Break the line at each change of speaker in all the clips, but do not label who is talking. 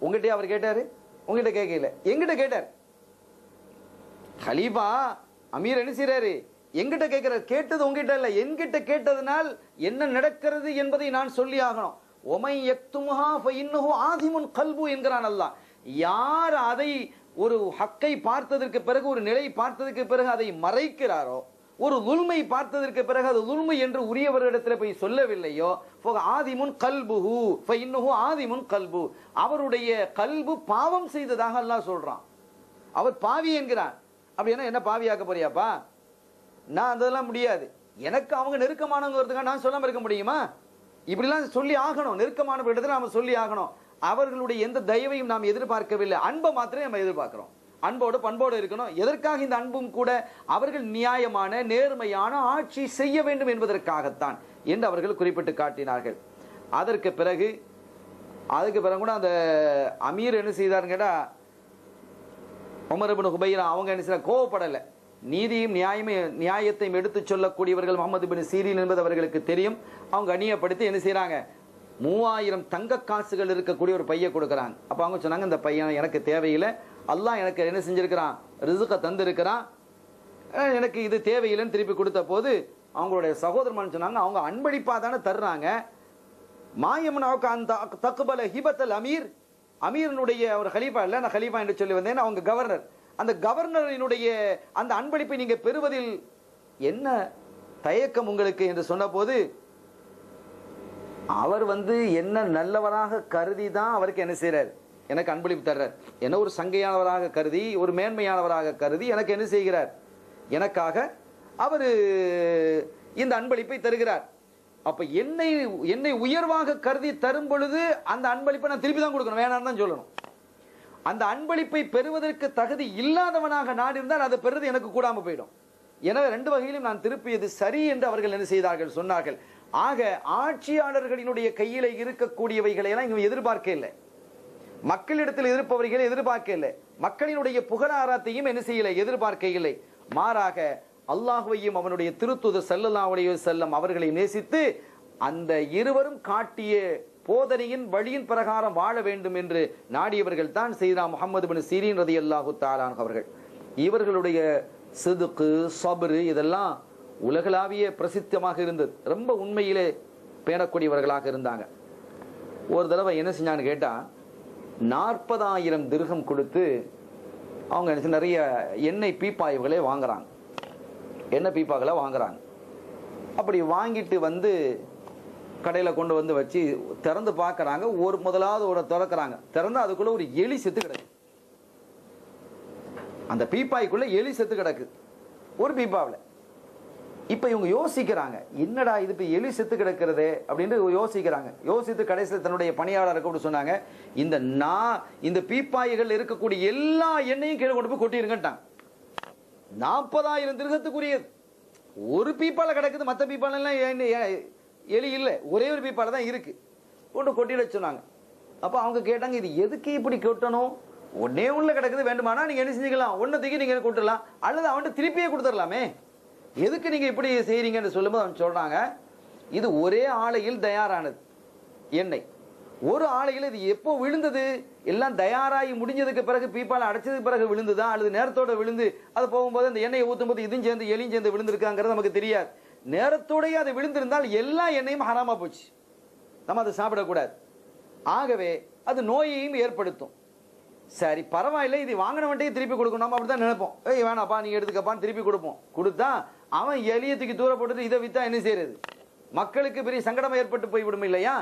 உங்ககிட்டயே அவர் கேட்டாரு? உங்ககிட்ட கேட்கல. எங்கிட்ட கேட்டார்? ஹலீஃபா அமீர் என்ன செய்றாரு? எங்கிட்ட கேட்கிறார். கேட்டது உங்ககிட்ட இல்ல. என்கிட்ட கேட்டதனால் என்ன நடக்கிறது என்பதை நான் சொல்லி ஆகணும். ஒமை யக்துமுஹா ஃபஇன்னஹு ஆதிமுன் கல்பு என்கிறான் அல்லாஹ். யார் அதை ஒரு ஹக்கை பார்த்ததற்கு பிறகு ஒரு நிலை பார்த்ததற்கு பிறகு அதை மறைக்கிறாரோ ஒரு உள்மை பார்த்ததற்கு பிறகு அது உள்மை என்று உரியவரிடத்தில் போய் சொல்லவில்லையோ? ஃபக ஆதிமுன் கல்புஹு. இன்னும் ஆதிமுன் கல்பு. அவருடைய கல்பு பாவம் செய்ததாக எல்லாம் சொல்றான். அவர் பாவி என்கிறார். அப்படின்னா என்ன பாவியாக்க போறியாப்பா? நான் அதெல்லாம் முடியாது. எனக்கு அவங்க நெருக்கமானவங்கிறதுக்காக நான் சொல்லாமல் இருக்க முடியுமா? இப்படிலாம் சொல்லி ஆகணும். நெருக்கமான இடத்துல நாம சொல்லி ஆகணும். அவர்களுடைய எந்த தயவையும் நாம் எதிர்பார்க்கவில்லை. அன்பை மாத்திரம் நம்ம எதிர்பார்க்கிறோம். அன்போடு பண்போடு இருக்கணும். எதற்காக இந்த அன்பும் கூட அவர்கள் நியாயமான நேர்மையான ஆட்சி செய்ய வேண்டும் என்பதற்காகத்தான் என்று அவர்கள் குறிப்பிட்டு காட்டினார்கள். அதற்கு பிறகு அதுக்கு பிறகு கூட அந்த அமீர் என்ன செய்தாருன்னு கேட்டா உமர் ஹுபைரா அவங்க என்ன செய்ய கோவப்படலை. நீதியும் நியாயமே நியாயத்தையும் எடுத்துச் சொல்லக்கூடியவர்கள் முகமது பின் சீரின் என்பது அவர்களுக்கு தெரியும். அவங்க அணியப்படுத்தி என்ன செய்கிறாங்க மூவாயிரம் தங்க காசுகள் இருக்கக்கூடிய ஒரு பையை கொடுக்குறாங்க. அப்போ அவங்க சொன்னாங்க இந்த பையன் எனக்கு தேவையில்லை அல்லாஹ் எனக்கு என்ன செஞ்சிருக்கிறான்? ரிசுக்கை தந்திருக்கிறான். எனக்கு இது தேவையில்லைன்னு திருப்பி கொடுத்த போது அவங்களுடைய சகோதரமான்னு சொன்னாங்க. அவங்க அன்பளிப்பா தானே தர்றாங்க. மாயமனாவுக்கு அந்த தக்குபல ஹிபத்தல் அமீர். அமீரனுடைய ஒரு ஹலீஃபா இல்லை நான் ஹலீஃபா என்று சொல்லி வந்தேன். அவங்க கவர்னர். அந்த கவர்னரினுடைய அந்த அன்பளிப்பை நீங்க பெறுவதில் என்ன தயக்கம் உங்களுக்கு என்று சொன்னபோது அவர் வந்து என்ன நல்லவராக கருதி தான் அவருக்கு என்ன செய்கிறார் எனக்கு அன்பளிப்பு தர்றார். என்ன ஒரு சங்கையானவராக கருதி ஒரு மேன்மையானவராக கருதி எனக்கு என்ன செய்கிறார்? எனக்காக அவர் இந்த அன்பளிப்பை தருகிறார். அப்ப என்னை என்னை உயர்வாக கருதி தரும் பொழுது அந்த அன்பளிப்பை நான் திருப்பி தான் கொடுக்கணும். வேணாம்னு தான் சொல்லணும். அந்த அன்பளிப்பை பெறுவதற்கு தகுதி இல்லாதவனாக நான் இருந்தால் அதை பெறுவது எனக்கு கூடாம போயிடும். எனவே ரெண்டு வகையிலும் நான் திருப்பியது சரி என்று அவர்கள் என்ன செய்தார்கள்? சொன்னார்கள். ஆக ஆட்சியாளர்களினுடைய கையில இருக்கக்கூடியவைகளை எல்லாம் இங்க எதிர்பார்க்க இல்லை. மக்களிடத்தில் எதிர்ப்பவர்கள் எதிர்பார்க்க இல்லை மக்களினுடைய புகழாரத்தையும் என்ன செய்யலை? எதிர்பார்க்க இல்லை மாறாக அல்லாஹுவையும் அவனுடைய திருத்துத செல்லல்லாவுடைய செல்லம் அவர்களை நேசித்து அந்த இருவரும் காட்டிய போதனையின் வழியின் பிரகாரம் வாழ வேண்டும் என்று நாடியவர்கள் தான் செய்தா முகமது பின் சீரின் ரதி அல்லாஹு தாலான் அவர்கள். இவர்களுடைய சிதுக்கு சபரு இதெல்லாம் உலகளாவிய பிரசித்தமாக இருந்தது. ரொம்ப உண்மையிலே பேணக்கூடியவர்களாக இருந்தாங்க. ஒரு தடவை என்ன செஞ்சான்னு கேட்டால் நாற்பதாயிரம் திருகம் கொடுத்து அவங்க நிறைய எண்ணெய் பீப்பாய்வுகளே வாங்குறாங்க. எண்ணெய் பீப்பாக்களை வாங்குறாங்க. அப்படி வாங்கிட்டு வந்து கடையில் கொண்டு வந்து வச்சு திறந்து பார்க்குறாங்க. ஒரு முதலாவது ஒரு திறக்கிறாங்க. திறந்து அதுக்குள்ள ஒரு எலி செத்து கிடக்கு. அந்த பீப்பாய்க்குள்ள எலி செத்து கிடக்கு. ஒரு பீப்பாவில். இப்ப இவங்க யோசிக்கிறாங்க என்னடா இது இப்ப எலி செத்து கிடக்கிறது? அப்படின்னு யோசிக்கிறாங்க. யோசித்து கடைசியில் தன்னுடைய பணியாளரை கூப்பிட்டு சொன்னாங்க இந்த நான் இந்த பீப்பாய்கள் இருக்கக்கூடிய எல்லா எண்ணெயும் கீழே கொண்டு போய் கொட்டிருங்கட்டாங்க நாற்பதாயிரம் திருகத்துக்குரியது. ஒரு பீப்பால கிடக்குது மற்ற பீப்பால எல்லாம் எலி இல்லை. ஒரே ஒரு பீப்பால தான் இருக்கு. கொண்டு கொட்டிட சொன்னாங்க. அப்ப அவங்க கேட்டாங்க இது எதுக்கு இப்படி கொட்டணும்? ஒன்னே உள்ள கிடக்குது வேண்டுமானா நீங்க என்ன செஞ்சுக்கலாம்? ஒன்னு நீங்கள் நீங்க கொட்டலாம் அல்லது அவன்கிட்ட திருப்பியே கொடுத்துடலாமே எதுக்கு நீங்க இப்படி செய்கிறீங்கன்னு சொல்லும்போது அவன் சொல்றாங்க இது ஒரே ஆலையில் தயாரானது எண்ணெய். ஒரு ஆலையில் இது எப்போ விழுந்தது? எல்லாம் தயாராகி முடிஞ்சதுக்கு பிறகு பீப்பால் அடைச்சதுக்கு பிறகு விழுந்துதா? அல்லது நேரத்தோட விழுந்து அது போகும்போது அந்த எண்ணெயை ஊற்றும் போது இதுவும் சேர்ந்து எலியும் சேர்ந்து விழுந்திருக்காங்கிறது நமக்கு தெரியாது. நேரத்தோடயே அது விழுந்திருந்தால் எல்லா எண்ணெயும் ஹராமா போச்சு. நம்ம அதை சாப்பிடக்கூடாது. ஆகவே அது நோயையும் ஏற்படுத்தும். சரி பரவாயில்ல இது வாங்கினவன்ட்டே திருப்பி கொடுக்கணும். நம்ம அப்படிதான் நினைப்போம். ஏய் வேணாப்பா நீ எடுத்துக்கப்பான்னு திருப்பி கொடுப்போம். கொடுத்தா அவன் எளிய தூக்கி தூர போட்டுட்டு இதை வித்தா என்ன செய்யறது? மக்களுக்கு பெரிய சங்கடம் ஏற்பட்டு போய்விடும் இல்லையா?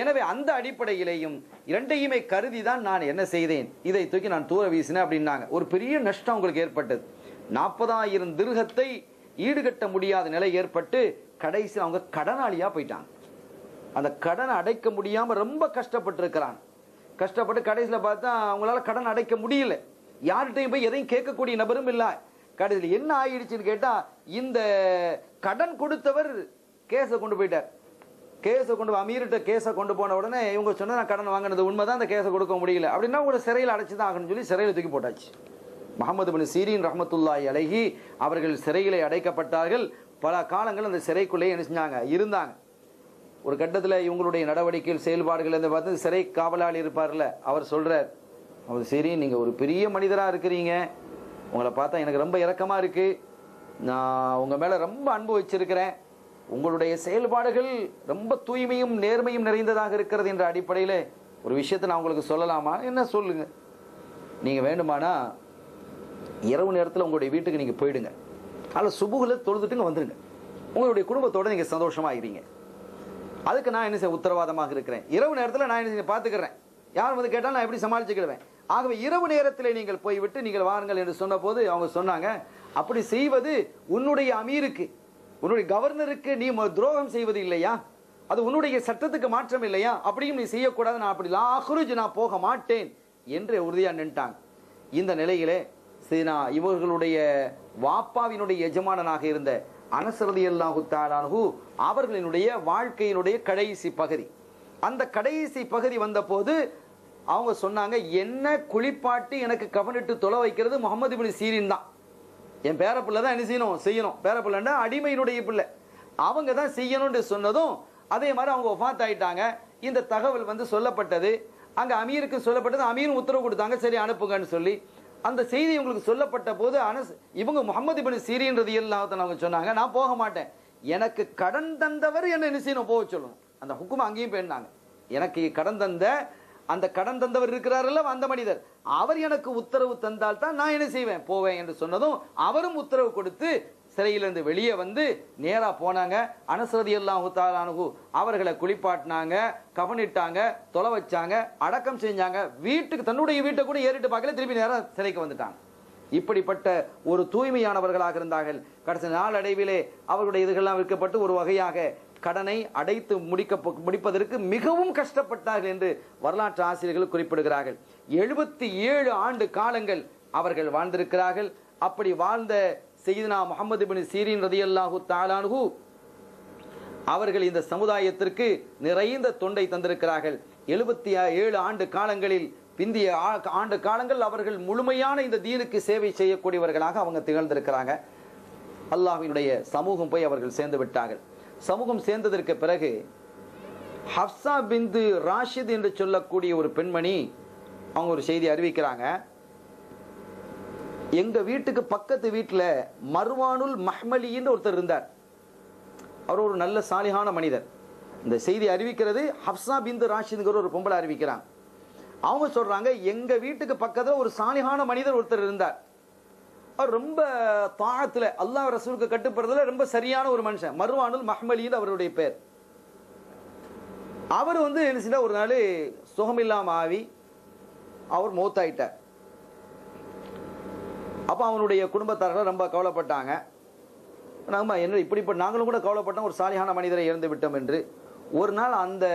எனவே அந்த அடிப்படையிலேயும் இரண்டையுமே கருதி தான் நான் என்ன செய்தேன். இதை தூக்கி நான் தூர வீசினேன் அப்படின்னாங்க. ஒரு பெரிய நஷ்டம் உங்களுக்கு ஏற்பட்டது. நாற்பதாயிரம் திருகத்தை ஈடுகட்ட முடியாத நிலை ஏற்பட்டு கடைசியில் அவங்க கடனாளியா போயிட்டாங்க. அந்த கடனை அடைக்க முடியாம ரொம்ப கஷ்டப்பட்டு கஷ்டப்பட்டு கடைசியில் பார்த்தா அவங்களால கடன் அடைக்க முடியல. யார்கிட்டையும் போய் எதையும் கேட்கக்கூடிய நபரும் இல்லை. கடைசியில் என்ன ஆயிடுச்சுன்னு கேட்டா இந்த கடன் கொடுத்தவர் கேஸை கொண்டு போயிட்டார். கேஸை கொண்டு அமீர்கிட்ட கேஸை கொண்டு போன உடனே இவங்க சொன்னா நான் கடன் வாங்கினது உண்மைதான் அந்த கேஸை கொடுக்க முடியல. அப்படின்னா உங்களை சிறையில் அடைச்சி தான் ஆகணும்னு சொல்லி சிறையில் தூக்கி போட்டாச்சு. முகமது பின் சீரின் ரஹமத்துல்லாய் அழகி அவர்கள் சிறையிலே அடைக்கப்பட்டார்கள். பல காலங்கள் அந்த சிறைக்குள்ளே என்ன செஞ்சாங்க இருந்தாங்க. ஒரு கட்டத்தில் இவங்களுடைய நடவடிக்கைகள் செயல்பாடுகள் இந்த பார்த்து சிறை காவலாளி இருப்பார்ல அவர் சொல்கிறார் அவர் சரி நீங்கள் ஒரு பெரிய மனிதராக இருக்கிறீங்க. உங்களை பார்த்தா எனக்கு ரொம்ப இறக்கமாக இருக்குது நான் உங்கள் மேலே ரொம்ப அன்பு வச்சிருக்கிறேன். உங்களுடைய செயல்பாடுகள் ரொம்ப தூய்மையும் நேர்மையும் நிறைந்ததாக இருக்கிறது என்ற அடிப்படையில் ஒரு விஷயத்தை நான் உங்களுக்கு சொல்லலாமா? என்ன சொல்லுங்க. நீங்கள் வேண்டுமானா இரவு நேரத்தில் உங்களுடைய வீட்டுக்கு நீங்கள் போயிடுங்க. அதில் சுபுகில் தொழுதுட்டுங்க வந்துடுங்க உங்களுடைய குடும்பத்தோட நீங்கள் சந்தோஷமாக இருங்க அதுக்கு நான் என்ன செய்ய உத்தரவாதமாக இருக்கிறேன். இரவு நேரத்தில் நான் என்ன செய்ய பார்த்துக்கிறேன். யார் வந்து கேட்டால் நான் எப்படி சமாளிச்சுக்கிடுவேன்? ஆகவே இரவு நேரத்தில் நீங்கள் போய்விட்டு நீங்கள் வாருங்கள் என்று சொன்னபோது அவங்க சொன்னாங்க அப்படி செய்வது உன்னுடைய அமீருக்கு உன்னுடைய கவர்னருக்கு நீ துரோகம் செய்வது இல்லையா? அது உன்னுடைய சட்டத்துக்கு மாற்றம் இல்லையா? அப்படியும் நீ செய்யக்கூடாது நான் அப்படி லாகுருஜ் நான் போக மாட்டேன் என்று உறுதியாக நின்ட்டாங்க. இந்த நிலையிலே சீனா இவர்களுடைய வாப்பாவினுடைய எஜமானனாக இருந்த அனசரதி அல்லாஹு அவர்களினுடைய வாழ்க்கையினுடைய கடைசி பகுதி. அந்த கடைசி பகுதி வந்தபோது அவங்க சொன்னாங்க என்ன குளிப்பாட்டி எனக்கு கவனிட்டு தொலை வைக்கிறது முகமது இபின் சீரின் தான். என் பேர பிள்ளை தான் என்ன செய்யணும்? செய்யணும். பேரப்பிள்ளைன்னா அடிமையினுடைய பிள்ளை. அவங்க தான் செய்யணும்னு சொன்னதும் அதே மாதிரி அவங்க ஒஃபாத் ஆயிட்டாங்க இந்த தகவல் வந்து சொல்லப்பட்டது. அங்கே அமீருக்கு சொல்லப்பட்டது. அமீரும் உத்தரவு கொடுத்தாங்க. சரி அனுப்புங்கன்னு சொல்லி. அந்த செய்தி உங்களுக்கு சொல்லப்பட்ட போது அனஸ் இவங்க முகமது இபின் சீரின்றது எல்லாம் அவங்க சொன்னாங்க நான் போக மாட்டேன். எனக்கு கடன் தந்தவர் என்ன என்ன செய்யணும்? போக சொல்லணும். அந்த ஹுக்கும் அங்கேயும் போயிருந்தாங்க எனக்கு கடன் தந்த அந்த கடன் தந்தவர் இருக்கிறாரல்ல அந்த மனிதர். அவர் எனக்கு உத்தரவு தந்தால் தான் நான் என்ன செய்வேன்? போவேன் என்று சொன்னதும் அவரும் உத்தரவு கொடுத்து சிறையிலிருந்து வெளியே வந்து நேராக போனாங்க. அனசரதி அல்லாஹு தாலானு அவர்களை குளிப்பாட்டினாங்க கவனிட்டாங்க தொலை வச்சாங்க அடக்கம் செஞ்சாங்க. வீட்டுக்கு தன்னுடைய வீட்டை கூட ஏறிட்டு பார்க்கல திருப்பி நேராக சிறைக்கு வந்துட்டாங்க. இப்படிப்பட்ட ஒரு தூய்மையானவர்களாக இருந்தார்கள். கடைசி நாளடைவிலே அவர்களுடைய இதுகள்லாம் விற்கப்பட்டு ஒரு வகையாக கடனை அடைத்து முடிக்க முடிப்பதற்கு மிகவும் கஷ்டப்பட்டார்கள் என்று வரலாற்று ஆசிரியர்கள் குறிப்பிடுகிறார்கள். எழுபத்தி ஏழு ஆண்டு காலங்கள் அவர்கள் வாழ்ந்திருக்கிறார்கள். அப்படி வாழ்ந்த செய்தினா முகமது பின் சீரின் ரதியல்லாஹு தாலானு அவர்கள் இந்த சமுதாயத்திற்கு நிறைந்த தொண்டை தந்திருக்கிறார்கள். எழுபத்தி ஏழு ஆண்டு காலங்களில் பிந்திய ஆ- ஆண்டு காலங்கள் அவர்கள் முழுமையான இந்த தீனுக்கு சேவை செய்யக்கூடியவர்களாக அவங்க திகழ்ந்திருக்கிறாங்க. அல்லாஹ்வினுடைய சமூகம் போய் அவர்கள் சேர்ந்து விட்டார்கள். சமூகம் சேர்ந்ததற்கு பிறகு ஹப்சா பிந்து ராஷித் என்று சொல்லக்கூடிய ஒரு பெண்மணி அவங்க ஒரு செய்தி அறிவிக்கிறாங்க. எங்க வீட்டுக்கு பக்கத்து வீட்டுல மர்வானுல் மஹ்மலின்னு ஒருத்தர் இருந்தார். அவர் ஒரு நல்ல சாலிகான மனிதர். இந்த செய்தி அறிவிக்கிறது ஹப்சா பிந்து ராஷித்ங்கிற ஒரு பொம்பளை அறிவிக்கிறாங்க அவங்க சொல்றாங்க எங்க வீட்டுக்கு பக்கத்துல ஒரு சாலிகான மனிதர் ஒருத்தர் இருந்தார். அவர் ரொம்ப தாழத்தில் அல்லாஹ் ரசூலுக்கு கட்டுப்படுறதுல ரொம்ப சரியான ஒரு மனுஷன். மருவானுல் மஹ்மலின்னு அவருடைய பேர். அவர் வந்து என்ன செய்யல ஒரு நாள் சுகமில்லாமல் ஆவி அவர் மூத்தாயிட்டார். அப்போ அவனுடைய குடும்பத்தார்கள் ரொம்ப கவலைப்பட்டாங்க. நம்ம என்ன இப்படி நாங்களும் கூட கவலைப்பட்டோம் ஒரு சாலியான மனிதரை இறந்து விட்டோம் என்று. ஒரு நாள் அந்த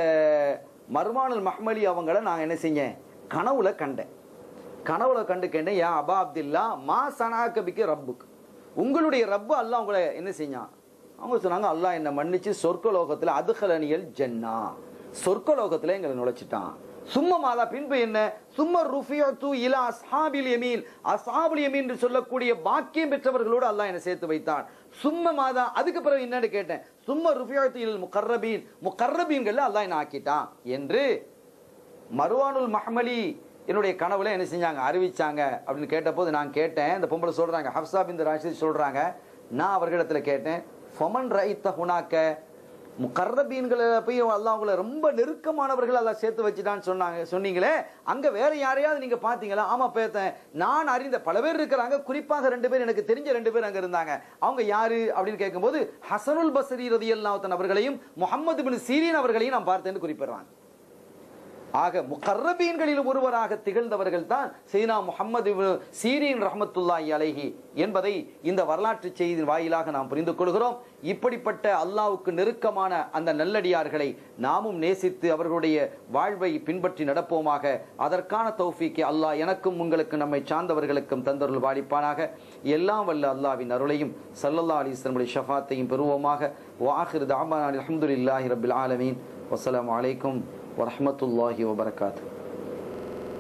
மருமானல் மஹ்மலி அவங்கள நான் என்ன செஞ்சேன்? கனவுல கண்டேன். கனவுல கண்டு கேட்டேன் யா அபா அப்துல்லா மா சனாக்கபிக்கு ரப்புக்கு உங்களுடைய ரப்பு அல்லாஹ் உங்களை என்ன செஞ்சான்? அவங்க சொன்னாங்க அல்லாஹ் என்னை மன்னிச்சு சொர்க்கலோகத்தில் அதுகலனியல் ஜன்னா. சொர்க்கலோகத்தில் எங்களை நுழைச்சிட்டான். சும்மா மாதா பின்பு என்ன? சும்மா ருஃபியத்து இலா அஸ்ஹாபில் எமீன் அஸ்ஹாபுல் எமீன் என்று சொல்லக்கூடிய பாக்கியம் பெற்றவர்களோடு அல்லாஹ் என்னை சேர்த்து வைத்தான். சும்மா மாதா அதுக்கு பிறகு என்னன்னு கேட்டேன். சும்மா ருஃபியத்து இல் முக்கர்ரபீன் முக்கர்ரபீன்கள் அல்லாஹ் என்ன ஆக்கிட்டான். என்று மருவானுல் மஹ்மலி என்னுடைய கனவுல என்ன செஞ்சாங்க? அறிவிச்சாங்க அப்படின்னு கேட்டபோது நான் கேட்டேன். இந்த பொம்பளை சொல்றாங்க ஹப்சா பின் ராஷித் சொல்றாங்க. நான் அவர்களிடத்துல கேட்டேன் ஃபமன் ரைத்த ஹுனாக்க? முகர்ரபீன்களை போய் எல்லாம் அவங்கள ரொம்ப நெருக்கமானவர்கள் எல்லாம் சேர்த்து வச்சுட்டான்னு சொன்னாங்க. சொன்னீங்களே அங்க வேற யாரையாவது நீங்க பாத்தீங்களா ஆமா பேத்தேன். நான் அறிந்த பல பேர் இருக்கிறாங்க. குறிப்பாக ரெண்டு பேர் எனக்கு தெரிஞ்ச ரெண்டு பேர் அங்க இருந்தாங்க. அவங்க யாரு அப்படின்னு கேட்கும்போது ஹசனுல் பசரி ரதி அல்லாத்தன் அவர்களையும் முகமது பின் சீரியன் அவர்களையும் நான் பார்த்தேன்னு குறிப்பிடுறாங்க. ஆக முக்கர்ரபீன்களில் ஒருவராக திகழ்ந்தவர்கள் தான் சீனா முகமது சீரின் ரஹமத்துல்லாஹி அலைஹி என்பதை இந்த வரலாற்று செய்தியின் வாயிலாக நாம் புரிந்து கொள்கிறோம். இப்படிப்பட்ட அல்லாவுக்கு நெருக்கமான அந்த நல்லடியார்களை நாமும் நேசித்து அவர்களுடைய வாழ்வை பின்பற்றி நடப்போமாக. அதற்கான தௌஃபிக்கு அல்லாஹ் எனக்கும் உங்களுக்கு நம்மை சார்ந்தவர்களுக்கும் தந்தருள் வாழிப்பானாக எல்லாம் வல்ல அல்லாஹ்வின் அருளையும் சல்லல்லா அலிஸ்லமுடைய ஷஃபாத்தையும் பெறுவோமாக. வாஹிர் தாமான் அலமதுல்லாஹி ரபில் ஆலமீன். வசலாம் அலைக்கும் ورحمة الله وبركاته.